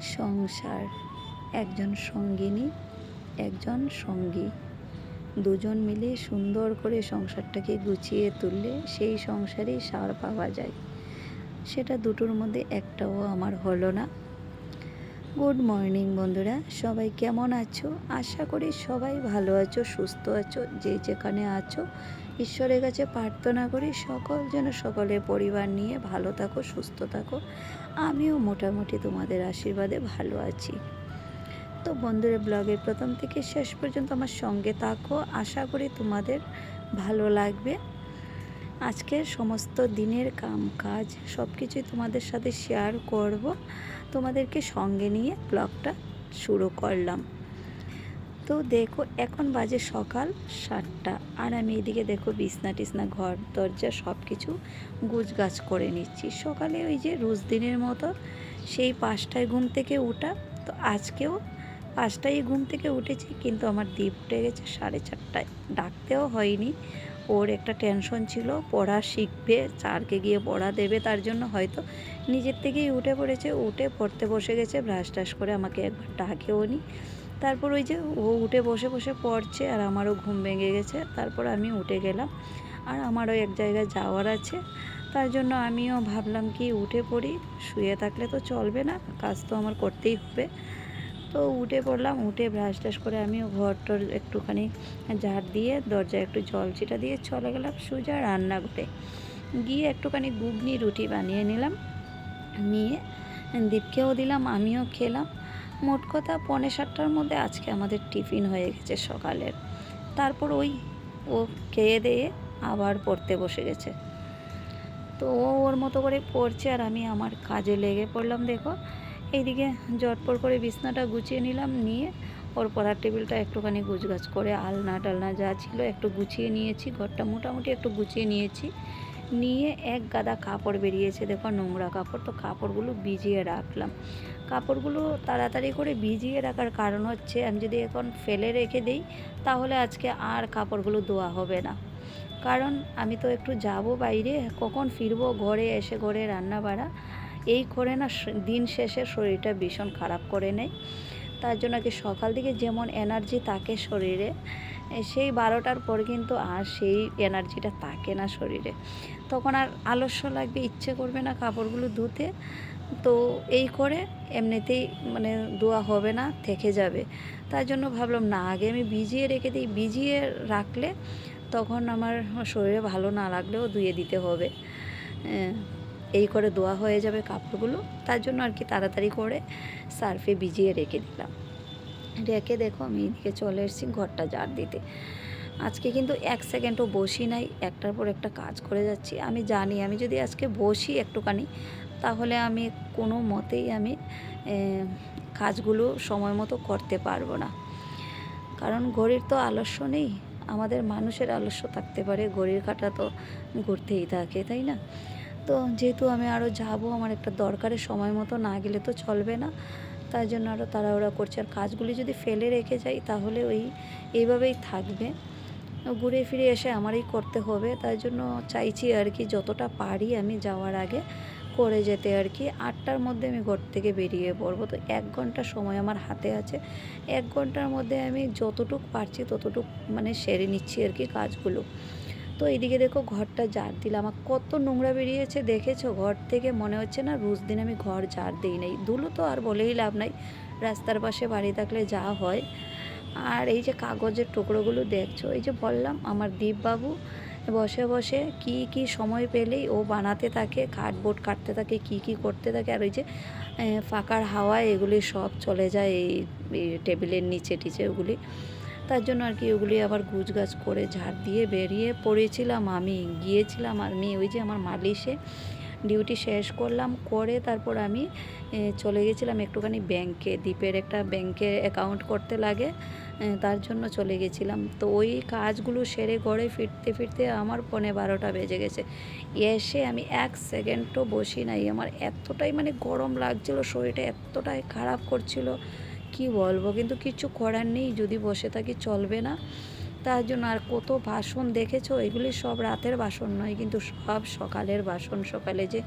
সংসার, একজন সঙ্গিনী, একজন সঙ্গী। দুজন মিলে সুন্দর করে সংসারটাকে গুছিয়ে তুললে সেই সংসারেই সার পাওয়া যায়। সেটা দুটোর মধ্যে একটাও আমার হলো না। গুড মর্নিং বন্ধুরা। সবাই কেমন আছো? আশা করি সবাই ভালো আছো, সুস্থ আছো, যে যেখানে আছো। ঈশ্বরের কাছে প্রার্থনা করি সকল যেন সকলের পরিবার নিয়ে ভালো থাকো, সুস্থ থাকো। আমিও মোটামুটি তোমাদের আশীর্বাদে ভালো আছি। তো বন্ধুরা, ব্লগের প্রথম থেকে শেষ পর্যন্ত আমার সঙ্গে থাকো। আশা করি তোমাদের ভালো লাগবে। আজকের সমস্ত দিনের কাম কাজ সব কিছুই তোমাদের সাথে শেয়ার করব। তোমাদেরকে সঙ্গে নিয়ে ব্লগটা শুরু করলাম। তো দেখো, এখন বাজে সকাল সাতটা। আর আমি এদিকে দেখো বিছনা টিসনা ঘর দরজা সব কিছু গুছগাছ করে নিচ্ছি। সকালে ওই যে রোজ দিনের মতো সেই পাঁচটায় ঘুম থেকে উঠা। তো আজকেও পাঁচটায় ঘুম থেকে উঠেছি, কিন্তু আমার দ্বীপ উঠে গেছে সাড়ে চারটায়। ডাকতেও হয়নি। ওর একটা টেনশন ছিল, পড়া শিখবে চারকে গিয়ে পড়া দেবে, তার জন্য হয়তো নিজের থেকেই উঠে পড়েছে, উঠে পড়তে বসে গেছে ব্রাশ টাশ করে আমাকে একবার ডাকেও নি। তারপর ওই যে ও উঠে বসে বসে পড়ছে আর আমারও ঘুম ভেঙে গেছে, তারপর আমি উঠে গেলাম। আর আমারও এক জায়গায় যাওয়ার আছে, তার জন্য আমিও ভাবলাম কি উঠে পড়ি, শুয়ে থাকলে তো চলবে না, কাজ তো আমার করতেই হবে। তো উঠে পড়লাম, উঠে ব্রাশ টাশ করে আমিও ঘরটর একটুখানি ঝাড় দিয়ে দরজায় একটু জল ছিটা দিয়ে চলে গেলাম সোজা রান্নাঘরে। গিয়ে একটুখানি ঘুগনি, রুটি বানিয়ে নিলাম, নিয়ে দীপকেও দিলাম, আমিও খেলাম। মোট কথা পৌনে সাতটার মধ্যে আজকে আমাদের টিফিন হয়ে গেছে সকালের। তারপর ওই ও খেয়ে দিয়ে আবার পড়তে বসে গেছে। তো ও ওর মতো করে পড়ছে আর আমি আমার কাজে লেগে পড়লাম, দেখো। এইদিকে জটপট করে বিছনাটা গুছিয়ে নিলাম, নিয়ে ওর পড়ার টেবিলটা একটুখানি গুছগাছ করে, আলনা টালনা যা ছিল একটু গুছিয়ে নিয়েছি, ঘরটা মোটামুটি একটু গুছিয়ে নিয়েছি। নিয়ে এক গাদা কাপড় বেরিয়েছে, দেখো নোংরা কাপড়, তো কাপড়গুলো ভিজিয়ে রাখলাম। কাপড়গুলো তাড়াতাড়ি করে ভিজিয়ে রাখার কারণ হচ্ছে, আমি যদি এখন ফেলে রেখে দিই, তাহলে আজকে আর কাপড়গুলো ধোয়া হবে না। কারণ আমি তো একটু যাব বাইরে, কখন ফিরবো ঘরে এসে ঘরে রান্না বাড়া এই করে না দিন শেষে শরীরটা ভীষণ খারাপ করে নেয়। তার জন্য কি সকাল দিকে যেমন এনার্জি থাকে শরীরে সেই বারোটার পর কিন্তু আর সেই এনার্জিটা থাকে না শরীরে। তখন আর আলস্য লাগবে, ইচ্ছে করবে না কাপড়গুলো ধুতে। তো এই করে এমনিতেই মানে ধোয়া হবে না, থেকে যাবে। তার জন্য ভাবলাম, না, আগে আমি ভিজিয়ে রেখে দিই। ভিজিয়ে রাখলে তখন আমার শরীরে ভালো না লাগলেও ধুয়ে দিতে হবে। এই করে ধোয়া হয়ে যাবে কাপড়গুলো। তার জন্য আর কি তাড়াতাড়ি করে সার্ফে ভিজিয়ে রেখে দিলাম। রেখে দেখো আমি এদিকে চলে এসেছি ঘরটা জার দিতে। আজকে কিন্তু এক সেকেন্ডও বসি নাই, একটার পর একটা কাজ করে যাচ্ছি। আমি জানি, আমি যদি আজকে বসি একটুখানি, তাহলে আমি কোনো মতেই আমি কাজগুলো সময় মতো করতে পারব না। কারণ ঘড়ির তো আলস্য নেই, আমাদের মানুষের আলস্য থাকতে পারে। ঘড়ির কাটা তো ঘুরতেই থাকে, তাই না? তো যেহেতু আমি আরও যাব, আমার একটা দরকারের সময় মতো, না গেলে তো চলবে না। তার জন্য আরও তাড়াহুড়া করছে। আর কাজগুলি যদি ফেলে রেখে যাই, তাহলে ওই এইভাবেই থাকবে। ঘুরে ফিরে এসে আমারই করতে হবে। তাই জন্য চাইছি আর কি, যতটা পারি আমি যাওয়ার আগে করে যেতে আর কি। আটটার মধ্যে আমি ঘর থেকে বেরিয়ে পড়ব। তো এক ঘণ্টা সময় আমার হাতে আছে। এক ঘণ্টার মধ্যে আমি যতটুক পারছি, ততটুক মানে সেরে নিচ্ছি আর কি কাজগুলো। তো এদিকে দেখো ঘরটা জার দিলাম। আমার কত নোংরা বেরিয়েছে দেখেছ? ঘর থেকে মনে হচ্ছে না রোজ দিন আমি ঘর জার দিই নাই। ধুলো তো আর বলেই লাভ নাই। রাস্তার পাশে বাড়ি থাকলে যা হয়। আর এই যে কাগজের টুকরোগুলো দেখছ? এই যে বললাম, আমার দীপবাবু বসে বসে কি কি সময় পেলেই ও বানাতে থাকে, কার্ডবোর্ড কাটতে থাকে, কি কি করতে থাকে। আর ওই যে ফাঁকার হাওয়ায় এগুলি সব চলে যায় এই টেবিলের নিচে টিচে ওগুলি। তার জন্য আর কি ওগুলি আবার গাছ করে ঝাড় দিয়ে বেরিয়ে পড়েছিলাম আমি। গিয়েছিলাম আমি ওই যে আমার মালিশে ডিউটি শেষ করলাম, করে তারপর আমি চলে গেছিলাম একটুখানি ব্যাংকে দ্বীপের একটা ব্যাংকে অ্যাকাউন্ট করতে লাগে তার জন্য চলে গেছিলাম। তো ওই কাজগুলো সেরে গড়ে ফিরতে ফিরতে আমার পনে বারোটা বেজে গেছে। এসে আমি এক সেকেন্ডও বসি নাই। আমার এতটাই মানে গরম লাগছিল, শরীরটা এতটাই খারাপ করছিল। কি বলব? কিন্তু কিছু করার নেই, যদি বসে থাকি চলবে না। তার জন্য আর কত বাসন দেখেছ? এগুলি সব রাতের বাসন নয়, কিন্তু সব সকালের বাসন। সকালে যে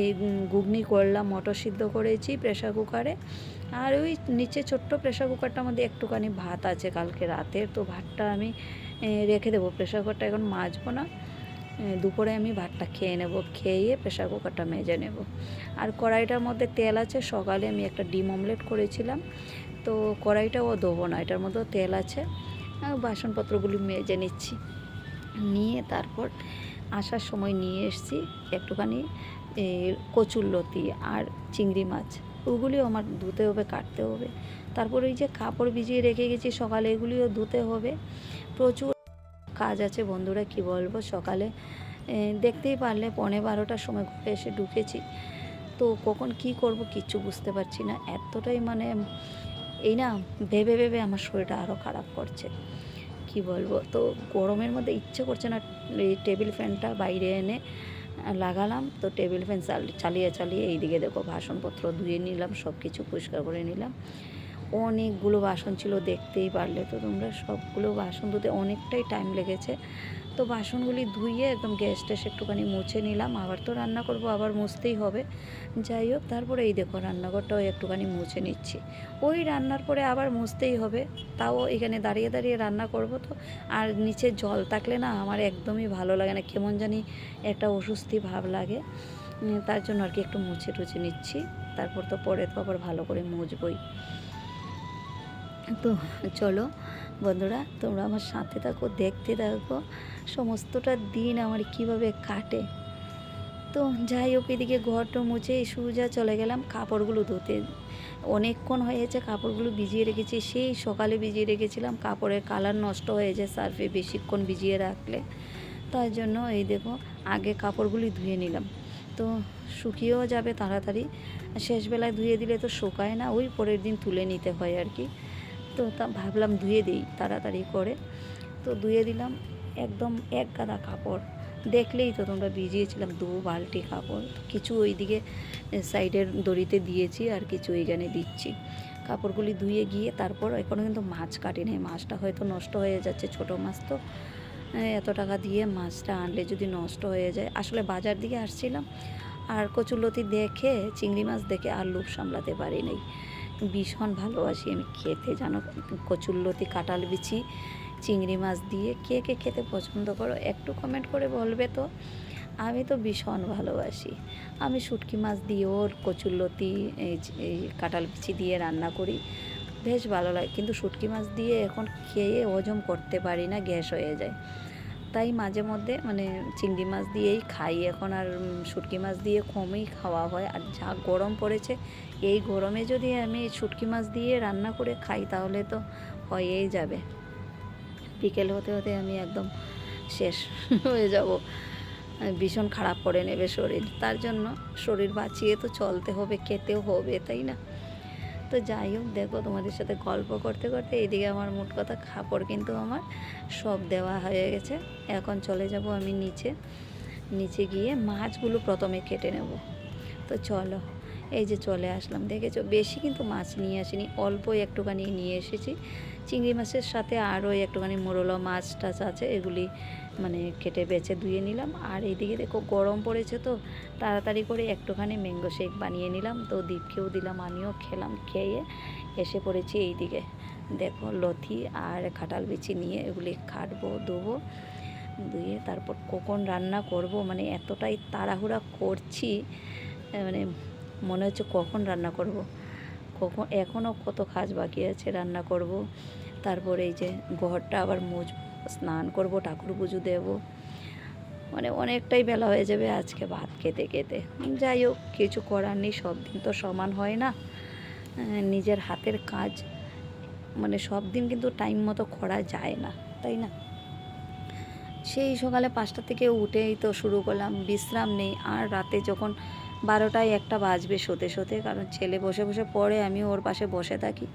এই ঘুগনি করলাম, মটর সিদ্ধ করেছি প্রেশার কুকারে। আর ওই নিচে ছোট্ট প্রেশার কুকারটার মধ্যে একটুখানি ভাত আছে কালকে রাতের, তো ভাতটা আমি রেখে দেবো। প্রেশার কুকারটা এখন মাজবো না। দুপুরে আমি ভাতটা খেয়ে নেব। খেয়ে প্রেশার কুকারটা মেজে নেব। আর কড়াইটার মধ্যে তেল আছে। সকালে আমি একটা ডিম অমলেট করেছিলাম। তো কড়াইটাও দেবো না, এটার মধ্যেও তেল আছে। বাসনপত্রগুলি মেজে নিচ্ছি। নিয়ে তারপর আসার সময় নিয়ে এসেছি একটুখানি কচুরলতি আর চিংড়ি মাছ। ওগুলিও আমার ধুতে হবে, কাটতে হবে। তারপর ওই যে কাপড় ভিজিয়ে রেখে গেছি সকালে, এগুলিও ধুতে হবে। প্রচুর কাজ আছে বন্ধুরা, কি বলব? সকালে দেখতেই পারলে পৌনে বারোটার সময় ঘরে এসে ঢুকেছি। তো কখন কি করব, কিচ্ছু বুঝতে পারছি না। এতটাই মানে এই না, ভেবে ভেবে আমার শরীরটা আরও খারাপ করছে। কি বলব? তো গরমের মধ্যে ইচ্ছে করছে না, এই টেবিল ফ্যানটা বাইরে এনে লাগালাম। তো টেবিল ফ্যান চালিয়ে চালিয়ে এইদিকে দেখো বাসনপত্র ধুয়ে নিলাম সব কিছু পরিষ্কার করে নিলাম। অনেকগুলো বাসন ছিল, দেখতেই পারলে তো তোমরা সবগুলো বাসন ধুতে অনেকটাই টাইম লেগেছে। তো বাসনগুলি ধুয়ে একদম গ্যাস ট্যাস একটুখানি মুছে নিলাম। আবার তো রান্না করব, আবার মুছতেই হবে। যাই হোক, তারপরে এই দেখো রান্নাঘরটাও একটুখানি মুছে নিচ্ছি। ওই রান্নার পরে আবার মুছতেই হবে। তাও এখানে দাঁড়িয়ে দাঁড়িয়ে রান্না করব তো। আর নিচে জল থাকলে না আমার একদমই ভালো লাগে না, কেমন জানি একটা অস্বস্তি ভাব লাগে। তার জন্য আর কি একটু মুছে টুছে নিচ্ছি। তারপর তো পরে তো আবার ভালো করে মুছবই। তো চলো বন্ধুরা, তোমরা আমার সাথে থাকো, দেখতে থাকো। সমস্তটা দিন আমার কীভাবে কাটে। তো যাই হোক, এদিকে ঘরটা মুছে সুজা চলে গেলাম, কাপড়গুলো ধুতে। অনেকক্ষণ হয়েছে, কাপড়গুলো ভিজিয়ে রেখেছি। সেই সকালে ভিজিয়ে রেখেছিলাম, কাপড়ের কালার নষ্ট হয়ে যায় সার্ফে বেশিক্ষণ ভিজিয়ে রাখলে। তার জন্য এই দেখো, আগে কাপড়গুলি ধুয়ে নিলাম। তো শুকিয়েও যাবে তাড়াতাড়ি। শেষবেলায় ধুয়ে দিলে তো শুকায় না, ওই পরের দিন তুলে নিতে হয় আর কি। তো তা ভাবলাম ধুয়ে দিই, তাড়াতাড়ি করে। তো ধুয়ে দিলাম, একদম এক গাদা কাপড়। দেখলেই তো তোমরা ভিজিয়েছিলাম দু বালতি কাপড়। কিছু ওইদিকে সাইডের দড়িতে দিয়েছি আর কিছু এইখানে দিচ্ছি। কাপড়গুলি ধুয়ে গিয়ে তারপর এখনও কিন্তু মাছ কাটি নেই। মাছটা হয়তো নষ্ট হয়ে যাচ্ছে ছোট মাছ তো। এত টাকা দিয়ে মাছটা আনলে যদি নষ্ট হয়ে যায়। আসলে বাজার দিকে আসছিলাম, আর কচুলতি দেখে, চিংড়ি মাছ দেখে আর লোভ সামলাতে পারি নাই। ভীষণ ভালোবাসি আমি খেতে, জানো? কচুরলতি কাঁঠাল বিচি, চিংড়ি মাছ দিয়ে কে কে খেতে পছন্দ করো একটু কমেন্ট করে বলবে তো। আমি তো ভীষণ ভালোবাসি। আমি শুটকি মাছ দিয়েও কচুরলতি এই যে- এই কাঁঠাল বিচি দিয়ে রান্না করি। বেশ ভালো লাগে। কিন্তু শুটকি মাছ দিয়ে এখন খেয়ে হজম করতে পারি না, গ্যাস হয়ে যায়। তাই মাঝে মধ্যে মানে চিংড়ি মাছ দিয়েই খাই। এখন আর শুটকি মাছ দিয়ে কমই খাওয়া হয়। আর যা গরম পড়েছে, এই গরমে যদি আমি শুটকি মাছ দিয়ে রান্না করে খাই, তাহলে তো হয়েই যাবে। বিকেল হতে হতে আমি একদম শেষ হয়ে যাব। ভীষণ খারাপ করে নেবে শরীর। তার জন্য শরীর বাঁচিয়ে তো চলতে হবে, খেতেও হবে, তাই না? তো যাই হোক, দেখো তোমাদের সাথে গল্প করতে করতে এইদিকে আমার মোট কথা খাপড় কিন্তু আমার সব দেওয়া হয়ে গেছে। এখন চলে যাব আমি নিচে। নিচে গিয়ে মাছগুলো প্রথমে কেটে নেব। তো চলো, এই যে চলে আসলাম। দেখেছ? বেশি কিন্তু মাছ নিয়ে আসিনি, অল্পই একটুখানি নিয়ে এসেছি। চিংড়ি মাছের সাথে আরও একটুখানি মোরলা মাছ টাছ আছে, এগুলি মানে কেটে বেছে ধুয়ে নিলাম। আর এইদিকে দেখো গরম পড়েছে তো, তাড়াতাড়ি করে একটুখানি ম্যাঙ্গো শেক বানিয়ে নিলাম। তো দীপকেও দিলাম, আমিও খেলাম, খেয়ে এসে পড়েছি এইদিকে। দেখো লথি আর খাটাল বিচি নিয়ে এগুলি কাটবো ধোবো, ধুয়ে তারপর কখন রান্না করব মানে এতটাই তাড়াহুড়া করছি মানে মনে হচ্ছে কখন রান্না করব। কখন এখনও কত কাজ বাকি আছে রান্না করব। তারপরে এই যে ঘরটা আবার মুছ স্নান করব, ঠাকুর পুজো দেবো। মানে অনেকটাই বেলা হয়ে যাবে আজকে ভাত খেতে খেতে। যাই হোক, কিছু করার নেই, সব দিন তো সমান হয় না। নিজের হাতের কাজ মানে সব দিন কিন্তু টাইম মতো করা যায় না, তাই না? সেই সকালে পাঁচটা থেকে উঠেই তো শুরু করলাম, বিশ্রাম নেই। আর রাতে যখন বারোটায় একটা বাজবে, শোতে শোতে, কারণ ছেলে বসে বসে পড়ে আমি ওর পাশে বসে থাকি।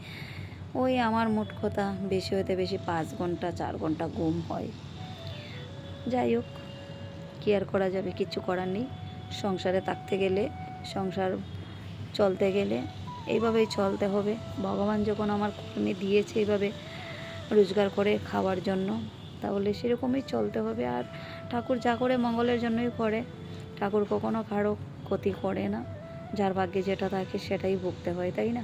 ওই আমার মোট কথা, বেশি হতে বেশি পাঁচ ঘণ্টা, চার ঘণ্টা ঘুম হয়। যাই হোক, কি আর করা যাবে, কিছু করার নেই। সংসারে থাকতে গেলে, সংসার চলতে গেলে এইভাবেই চলতে হবে। ভগবান যখন আমার কর্মে দিয়েছে এইভাবে রোজগার করে খাওয়ার জন্য, তাহলে সেরকমই চলতে হবে। আর ঠাকুর যা করে মঙ্গলের জন্যই করে। ঠাকুর কখনো কারও ক্ষতি করে না। যার ভাগ্যে যেটা থাকে সেটাই ভুগতে হয়, তাই না?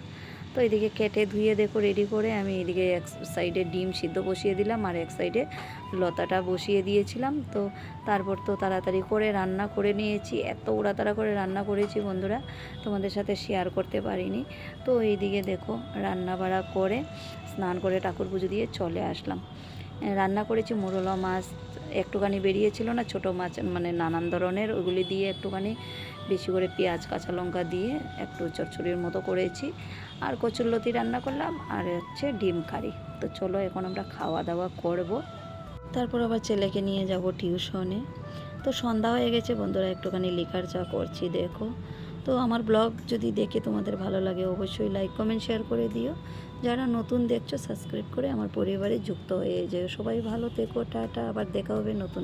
তো এদিকে কেটে ধুয়ে দেখো রেডি করে আমি এদিকে এক সাইডে ডিম সিদ্ধ বসিয়ে দিলাম আর এক সাইডে লতাটা বসিয়ে দিয়েছিলাম। তো তারপর তো তাড়াতাড়ি করে রান্না করে নিয়েছি। এত উড়াতাড়া করে রান্না করেছি বন্ধুরা, তোমাদের সাথে শেয়ার করতে পারিনি। তো এইদিকে দেখো রান্না বাড়া করে স্নান করে ঠাকুর পুজো দিয়ে চলে আসলাম। রান্না করেছি মোরলা মাছ, একটুখানি বেরিয়েছিল না, ছোট মাছ মানে নানান ধরনের ওগুলি দিয়ে একটুখানি বেশি করে পেঁয়াজ, কাঁচা লঙ্কা দিয়ে একটু চচ্চড়ির মতো করেছি। আর কচুরলতি রান্না করলাম আর হচ্ছে ডিম কারি। তো চলো এখন আমরা খাওয়া দাওয়া করব। তারপর আবার ছেলেকে নিয়ে যাব টিউশনে। তো সন্ধ্যা হয়ে গেছে বন্ধুরা, একটুখানি লিকার চা করছি, দেখো। তো আমার ব্লগ যদি দেখে তোমাদের ভালো লাগে অবশ্যই লাইক, কমেন্ট, শেয়ার করে দিও। যারা নতুন দেখছ, সাবস্ক্রাইব করে আমার পরিবারে যুক্ত হয়ে যেও। সবাই ভালো থেকো, টাটা। আবার দেখা হবে নতুন